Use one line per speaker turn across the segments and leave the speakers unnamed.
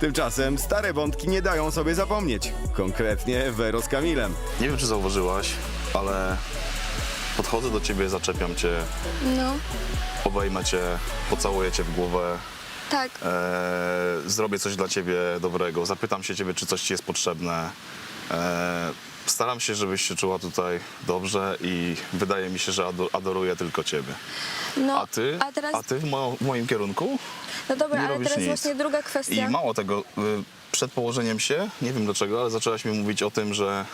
Tymczasem stare wątki nie dają sobie zapomnieć. Konkretnie Wero z Kamilem.
Nie wiem, czy zauważyłaś, ale podchodzę do ciebie, zaczepiam cię,
No,
obejmę cię, pocałuję cię w głowę,
tak.
e, zrobię coś dla ciebie dobrego, zapytam się ciebie, czy coś ci jest potrzebne. E, staram się, żebyś się czuła tutaj dobrze i wydaje mi się, że ado- adoruję tylko ciebie.
No,
A ty?
A teraz,
A ty w, mo- w moim kierunku?
no dobra, ale teraz
nic.
właśnie druga
I
kwestia.
mało tego, y, przed położeniem się, nie wiem dlaczego, ale zaczęłaś mi mówić o tym, że,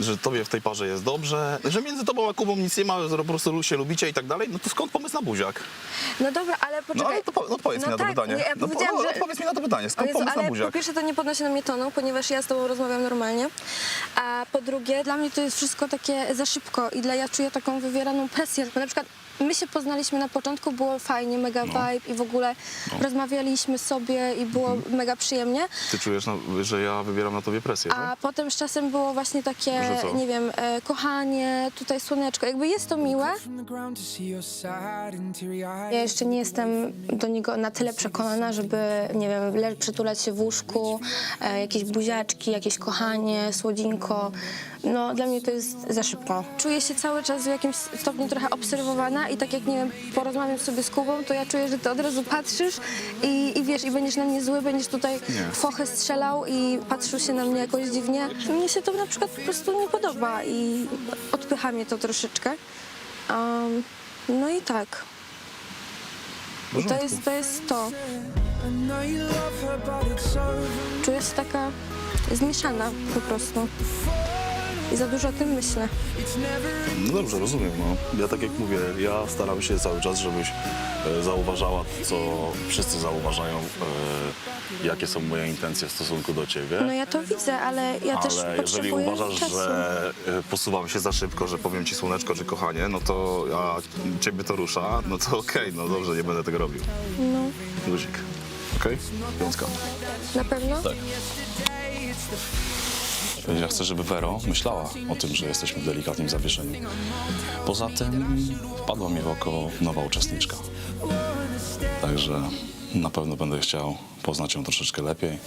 y, że tobie w tej parze jest dobrze, że między tobą a Kubą nic nie ma, że po prostu się lubicie i tak dalej. No to skąd pomysł na buziak?
No dobra, ale
No
poczekaj.
ale to, no powiedz
No
mi na to
tak,
pytanie.
nie, ja
no, no,
że-
Odpowiedz mi na to pytanie, skąd
Jezu,
pomysł na
ale po
buziak?
pierwsze to nie podnosi na mnie tonu, ponieważ ja z tobą rozmawiam normalnie. A po drugie, dla mnie to jest wszystko takie za szybko i dla ja czuję taką wywieraną presję. Na przykład my się poznaliśmy na początku, było fajnie, mega
No.
vibe i w ogóle rozmawialiśmy sobie i było
Mhm.
mega przyjemnie.
Ty czujesz, no, że ja wywieram na tobie presję,
A
tak?
potem z czasem było właśnie takie,
Że co?
nie wiem, e, kochanie, tutaj słoneczko. Jakby jest to miłe. Ja jeszcze nie jestem do niego na tyle przekonana, żeby, nie wiem, le- przytulać się w łóżku, e, jakieś buziaczki, jakieś kochanie, słodzinko. No, dla mnie to jest za szybko. Czuję się cały czas w jakimś stopniu trochę obserwowana i tak jak, nie wiem, porozmawiam sobie z Kubą, to ja czuję, że ty od razu patrzysz i, i wiesz, i będziesz na mnie zły, będziesz tutaj
Nie.
fochę strzelał i patrzył się na mnie jakoś dziwnie. Mnie się to na przykład po prostu nie podoba i odpycha mnie to troszeczkę. No i tak. I to jest, to jest to.
I.
Czuję się taka zmieszana po prostu. I za dużo o tym myślę.
No dobrze, rozumiem. No. Ja tak jak mówię, ja staram się cały czas, żebyś e, zauważała, co wszyscy zauważają, e, jakie są moje intencje w stosunku do ciebie.
No ja to widzę, ale ja też
Ale jeżeli
potrzebuję
uważasz,
czasu.
że e, posuwam się za szybko, że powiem ci słoneczko czy kochanie, no to a ciebie to rusza, no to okej, no dobrze, nie będę tego robił.
No,
Luzik. Okej? Piątka.
na pewno?
Tak. Ja chcę, żeby Vero myślała o tym, że jesteśmy w delikatnym zawieszeniu. Poza tym wpadła mi w oko nowa uczestniczka. Także na pewno będę chciał poznać ją troszeczkę lepiej.